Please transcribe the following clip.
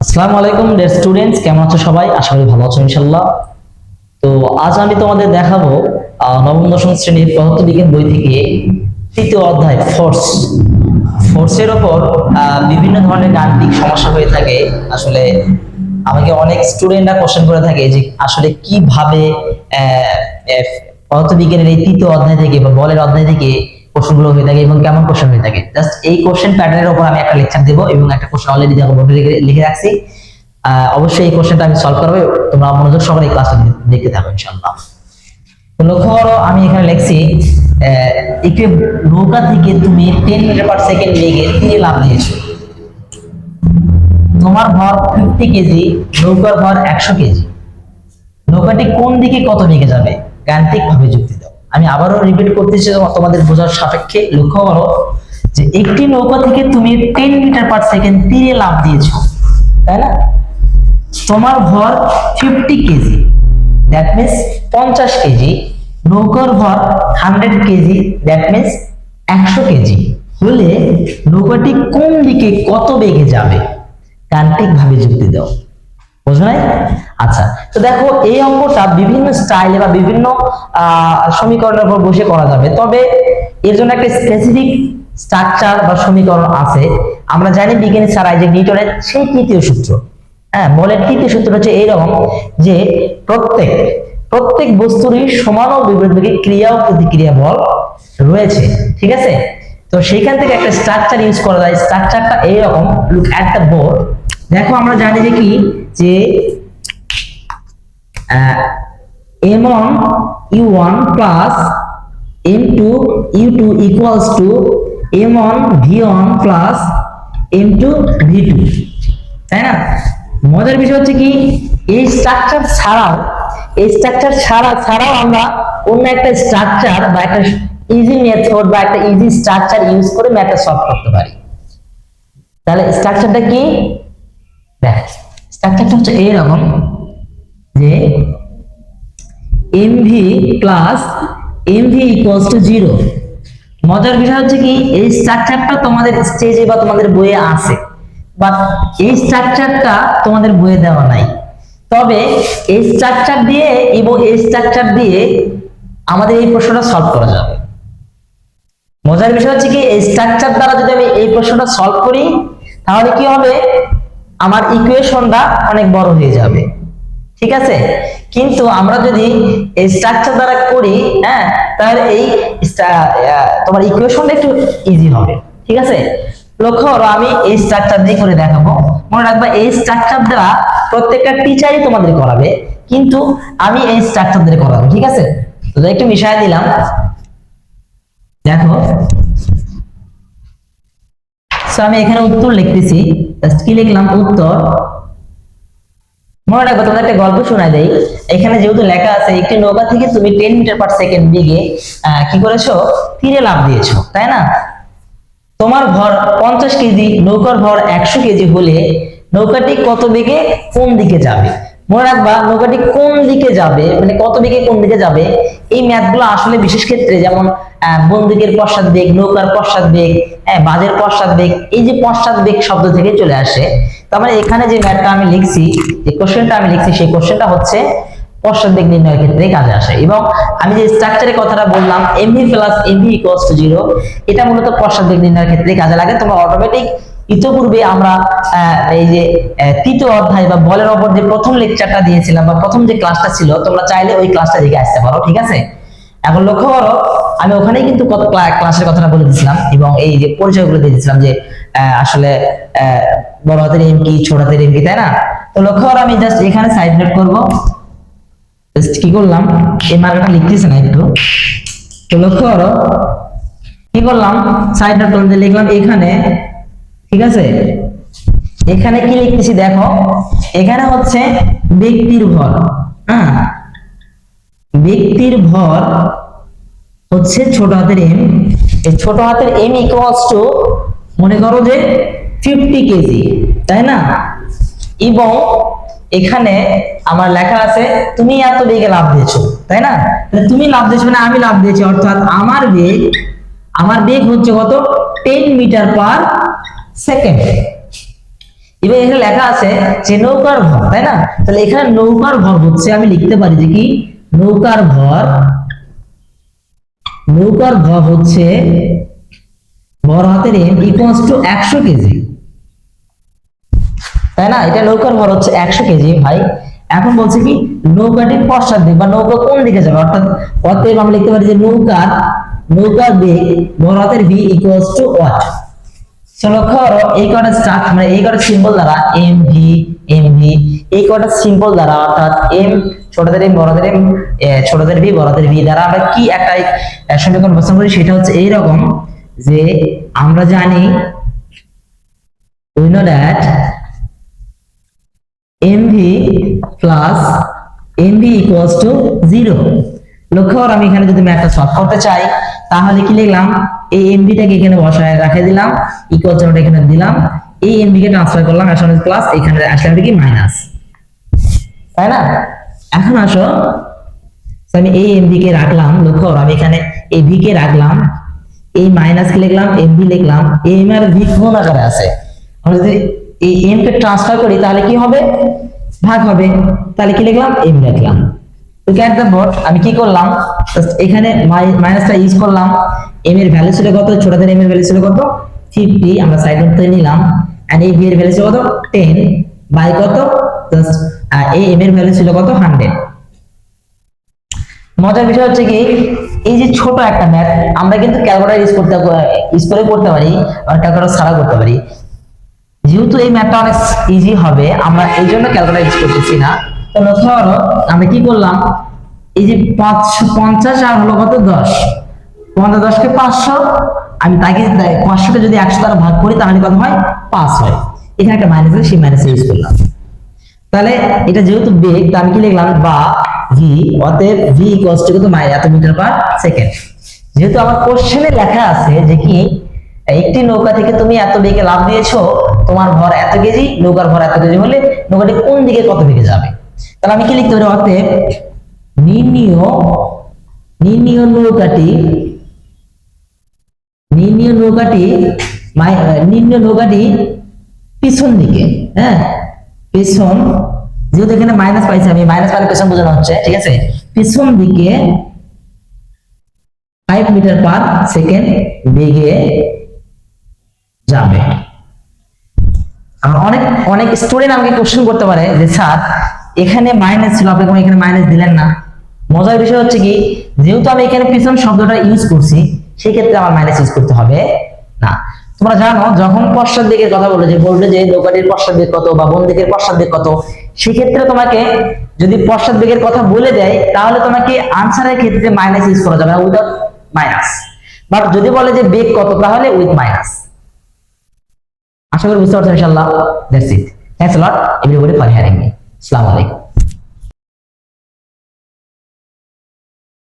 আসসালামু আলাইকুম dear students কেমন আছো সবাই? আশা করি ভালো আছো ইনশাল্লাহ তো আজ আমি তোমাদের দেখাবো নবম, দশম শ্রেণির পদার্থ বিজ্ঞান বই থেকে তৃতীয় অধ্যায় ফোর্স ফোর্সের ওপর বিভিন্ন ধরনের গাণিতিক সমস্যা হয়ে থাকে। আসলে আমাকে অনেক স্টুডেন্টরা কোশ্চেন করে থাকে যে আসলে কীভাবে পদার্থ বিজ্ঞানের এই তৃতীয় অধ্যায় থেকে বা বলের অধ্যায় থেকে কোশ্চেনগুলো হয়ে থাকে এবং কেমন কোশ্চেন হয়ে থাকে? জাস্ট এই কোশ্চেন প্যাটার্নের উপর আমি একটা লেকচার দেবো এবং একটা কোশ্চেন অলরেডি দেখো বোর্ডে লিখে- রাখছি। অবশ্যই এই কোশ্চেনটা আমি সলভ করব। তোমরা মনোযোগ সহকারে এই ক্লাসটা দেখতে থাকো, ইনশাআল্লাহ। লক্ষ্য করো, আমি এখানে লিখছি একটি নৌকা থেকে তুমি টেন মিটার পার সেকেন্ড বেগে তীরে লাভ দিয়েছ। তোমার ভর ফিফটি কেজি, নৌকার ভর একশো কেজি। নৌকাটি কোন দিকে কত বেগে যাবে? গাণিতিক ভাবে যুক্তি আমি আবারও রিপিট করতেছি তোমা- তোমাদের বোঝার সাপেক্ষে লক্ষ্য করো যে একটি নৌকা থেকে তুমি টেন মিটার পার সেকেন্ড তীরে লাভ দিয়েছ, তাই না? তোমার ভর ফিফটি কেজি দ্যাট মিনস পঞ্চাশ কেজি নৌকার ভর হান্ড্রেড কেজি দ্যাট মিনস একশো কেজি হলে নৌকাটি কোন দিকে কত বেগে যাবে? গাণিতিক ভাবে যুক্তি দাও। বুঝো নাই আচ্ছা তো দেখো এই অঙ্কটা বিভিন্ন স্টাইলে বা বিভিন্ন সমীকরণের উপর বসে করা যাবে। তবে এর জন্য একটা স্পেসিফিক স্ট্রাকচার বা সমীকরণ আছে। আমরা জানি বিজ্ঞানী স্যার আইজেক নিউটনের সেই তৃতীয় সূত্র। হ্যাঁ বলের তৃতীয় সূত্র হচ্ছে এইরকম যে প্রত্যেক প্রত্যেক বস্তুরই সমান ও বিপরীতমুখী ক্রিয়া ও প্রতিক্রিয়া বল রয়েছে, ঠিক আছে? তো সেইখান থেকে একটা স্ট্রাকচার ইউজ করা যায়। স্ট্রাকচারটা এইরকম লুক অ্যাট দ্য বোর্ড দেখো, আমরা জানি যে কি? যে M one U one plus M two U two equals to M one V one plus M two V two তাই না? মজার বিষয় হচ্ছে কি? এই স্ট্রাকচার ছাড়াও, এই স্ট্রাকচার ছাড়া ছাড়াও আমরা অন্য একটা স্ট্রাকচার বা একটা ইজি মেথড বা একটা ইজি স্ট্রাকচার ইউজ করে ম্যাথটা সলভ করতে পারি। তাহলে স্ট্রাকচারটা কি? দেখ স্ট্রাকচারটা হচ্ছে এইরকম যে MV plus MV equals to zero মজার বিষয় হচ্ছে কি, এই স্ট্রাকচারটা তোমাদের স্টেজে বা তোমাদের বইয়ে আছে বাট এই স্ট্রাকচারটা তোমাদের বইয়ে দেওয়া নাই। তবে এই স্ট্রাকচার দিয়ে এবং এই স্ট্রাকচার দিয়ে আমাদের এই প্রশ্নটা সলভ করা যাবে। মজার বিষয় হচ্ছে কি, এই স্ট্রাকচার দ্বারা যদি আমি এই প্রশ্নটা সলভ করি, তাহলে কি হবে? আমার ইকুয়েশনটা অনেক বড় হয়ে যাবে। ঠিক আছে? কিন্তু আমরা যদি এই স্ট্রাকচার দ্বারা করি হ্যাঁ তাহলে এই তোমার ইকুয়েশনটা একটু ইজি হবে। ঠিক আছে? লক্ষ্য করো, আমি এই স্ট্রাকচার দিয়ে করে দেখাবো। মনে রাখবা, এই স্ট্রাকচার দ্বারা প্রত্যেকটা টিচারই তোমাদের করাবে, কিন্তু আমি এই স্ট্রাকচার দিয়ে করাবো। ঠিক আছে? তো একটু মিশাই দিলাম। দেখো So, আমি এখানে উত্তর লিখতেছি। Just কি লিখলাম? উত্তর। মনে রাখো তোমাদের একটা গল্প শোনাই দেই। এখানে যেহেতু লেখা আছে একটি নৌকা থেকে তুমি টেন মিটার পার সেকেন্ড বেগে কি করেছ? তীরে লাভ দিয়েছ তাই না? তোমার ভর পঞ্চাশ কেজি নৌকার ভর একশো কেজি হলে নৌকাটি কত বেগে কোন দিকে যাবে? মনে রাখবা নৌকাটি কোন দিকে যাবে মানে কত বেগে কোন দিকে যাবে, এই ম্যাথগুলো আসলে বিশেষ ক্ষেত্রে যেমন বন্দুকের পশ্চাৎ বেগ, নৌকার পশ্চাৎ বেগ হ্যাঁ বাজের পশ্চাৎ বেগ, এই যে পশ্চাৎ বেগ শব্দ থেকে চলে আসে, তার মানে এখানে যে ম্যাথটা আমি লিখছি, যে কোশ্চেনটা আমি লিখছি, সেই কোশ্চেনটা হচ্ছে পশ্চাৎ বেগ নির্ণয়ের ক্ষেত্রে কাজে আসে। এবং আমি যে স্ট্রাকচারের কথাটা বললাম MV plus MV equals to zero এটা মূলত পশ্চাৎ বেগ নির্ণয়ের ক্ষেত্রে কাজে লাগে, তোমরা অটোমেটিক ইতিপূর্বে আমরা এই যে তৃতীয় অধ্যায় বা বলের ওপর যে প্রথম লেকচারটা দিয়েছিলাম বা প্রথম যে ক্লাসটা ছিল, তোমরা চাইলে ওই ক্লাসটা দিকে আসতে পারো, ঠিক আছে? এখন লক্ষ্য করো, আমি ওখানেই কিন্তু ক্লাসের কথাটা বলে দিয়েছিলাম এবং এই যে পরিচয়গুলো দিয়ে দিয়েছিলাম যে আসলে বড় হাতের এম কি, ছোট হাতের এম কি, তাই না? তো লক্ষ্য করো, আমি জাস্ট এখানে সাইড নোট করব। জাস্ট কি করলাম? এই মার্কটা লিখতেছে না একটু। তো লক্ষ্য করো, কি করলাম? সাইড নোট করতে লিখলাম এখানে ঠিক আছে? এখানে কি লিখতেছি দেখো? এখানে হচ্ছে ব্যক্তির ভর হ্যাঁ? ব্যক্তির ভর হচ্ছে ছোট হাতের এম এই ছোট হাতের এম ইকুয়ালস টু মনে করো যে ফিফটি কেজি, তাই না? এবং এখানে আমার লেখা আছে, তুমি এত বেগে লাভ দিয়েছ তাই না? তুমি লাভ দিয়েছ মানে আমি লাভ দিয়েছি, অর্থাৎ আমার বেগ আমার বেগ হচ্ছে কত? টেন মিটার পার সেকেন্ড এবার এখানে লেখা আছে যে নৌকার ভর, তাই না? তাহলে এখানে নৌকার ভর হচ্ছে, আমি লিখতে পারি যে কি? নৌকার ভর নৌকার ভর হচ্ছে ভর হাতের এম ইকুয়ালস টু একশো কেজি। তাই না? এটা নৌকার ভর হচ্ছে একশো কেজি, ভাই। এখন বলছে কি নৌকাটির পশ্চাৎ দিক বা নৌকা কোন দিকে যাবে? অর্থাৎ অতএব আমরা লিখতে পারি যে নৌকার নৌকার বেগ ভর হাতের ভি ইকুয়ালস টু ওয়াট চলো লক্ষ্য করো এই কটা স্টার্ট মানে এই কটা সিম্বল দ্বারা এম ভি এম ভি এই কটা সিম্বল দ্বারা অর্থাৎ এম ছোটদের এম বড়দের এম ছোটদের ভি বড়দের ভি দ্বারা আমরা কি একটা সমীকরণ উপস্থাপন করি? সেটা হচ্ছে এইরকম যে আমরা জানি, we know that mv plus mv equals to 0 লক্ষ্য আমি এখানে যদি ম্যাথটা সলভ করতে চাই, তাহলে কি লিখলাম? এই mv টাকে এখানে বসায় রাখে দিলাম ইকুয়াল টু এখানে দিলাম। এই mv কে ট্রান্সফার করলাম, আসলে প্লাস এখানে আসলে কি মাইনাস তাই না? এখন আসো। আমি এই mv কে রাখলাম, লক্ষ্য করো, আমি এখানে এই v কে রাখলাম, এই মাইনাস কে লিখলাম mv লিখলাম, m আর ভি কোন আকারে আছে। আমরা যদি এই m কে ট্রান্সফার করি, তাহলে কি হবে? ভাগ হবে। তাহলে কি লিখলাম? এম লিখলাম। তো গেট দ্য বোর্ড আমি কি করলাম? এখানে মাইনাসটা ইউজ করলাম। M এর ভ্যালু ছিল কত? ছোটদের এম এর ভ্যালু ছিল কত? 50 আমরা সাইড নোট থেকে নিলাম। এন্ড এই v এর ভ্যালু ছিল কত? 10 বাই কত? জাস্ট এই m এর ভ্যালু ছিল কত? 100 মজার বিষয় হচ্ছে কি, এই যে ছোট একটা ম্যাথ আমরা কিন্তু ক্যালকুলেটর ইউজ করতে ইউজ করে করতে পারি আর ক্যালকুলেটর ছাড়া করতে পারি। যেহেতু এই ম্যাথটা অনেক ইজি হবে, আমরা এই জন্য ক্যালকুলেটর ইউজ করতেছি না। তো করো, আমরা কি করলাম? এই যে পাঁচশো পঞ্চাশ আর হলো কত? দশ। পঞ্চাশ দশকে পাঁচশো, আমি তাকে পাঁচশোকে যদি একশো দ্বারা ভাগ করি, তাহলে কত হয়? পাঁচ হয়। এখানে একটা মাইনাস আছে, সেই মাইনাস ইউজ করলাম। তাহলে এটা যেহেতু বেগ তো আমি কি লিখলাম? বা ভি অতএব ভি ইকুয়ালস টু কিন্তু এত মিটার পার সেকেন্ড যেহেতু আমার কোশ্চেনে লেখা আছে যে কি, একটি নৌকা থেকে তুমি এত বেগে লাভ দিয়েছ, তোমার ভর এত কেজি, নৌকার ভর এত কেজি হলে নৌকাটি কোন দিকে কত বেগে যাবে? তাহলে আমি কি লিখতে পারি? অতএব নির্ণীয় নির্ণীয় নৌকাটি নির্ণীয় নৌকাটি নির্ণীয় নৌকাটি পিছন দিকে হ্যাঁ? পেছন, যেহেতু এখানে মাইনাস পাইছি আমি মাইনাস মানে পেছন বোঝানো হচ্ছে, ঠিক আছে? পিছন দিকে ফাইভ মিটার পার সেকেন্ড বেগে যাবে। অনেক অনেক স্টুডেন্ট আমাকে কোশ্চেন করতে পারে যে, স্যার, এখানে মাইনাস ছিল, আপনি এখানে মাইনাস দিলেন না। মজার বিষয় হচ্ছে কি, যেহেতু আমি এখানে পিছন শব্দটা ইউজ করছি সেই ক্ষেত্রে আমার মাইনাস ইউজ করতে হবে না। তোমরা জানো, যখন পশ্চাৎ দিকের কথা বলে যে বলবে যে, দোকানের পশ্চাৎ দিক কত বা বোন দিকের পশ্চাৎ দিক কত, সেক্ষেত্রে তোমাকে যদি পশ্চাৎ দিকের কথা বলে দেয়, তাহলে তোমাকে আনসারের ক্ষেত্রে মাইনাস ইউজ করা যাবে না উইদাউট মাইনাস বাট যদি বলে যে, বেগ কত, তাহলে উইথ মাইনাস আশা করি বুঝতে পারছ ইনশাআল্লাহ that's it thanks lot everybody for hearing me আসসালামু আলাইকুম।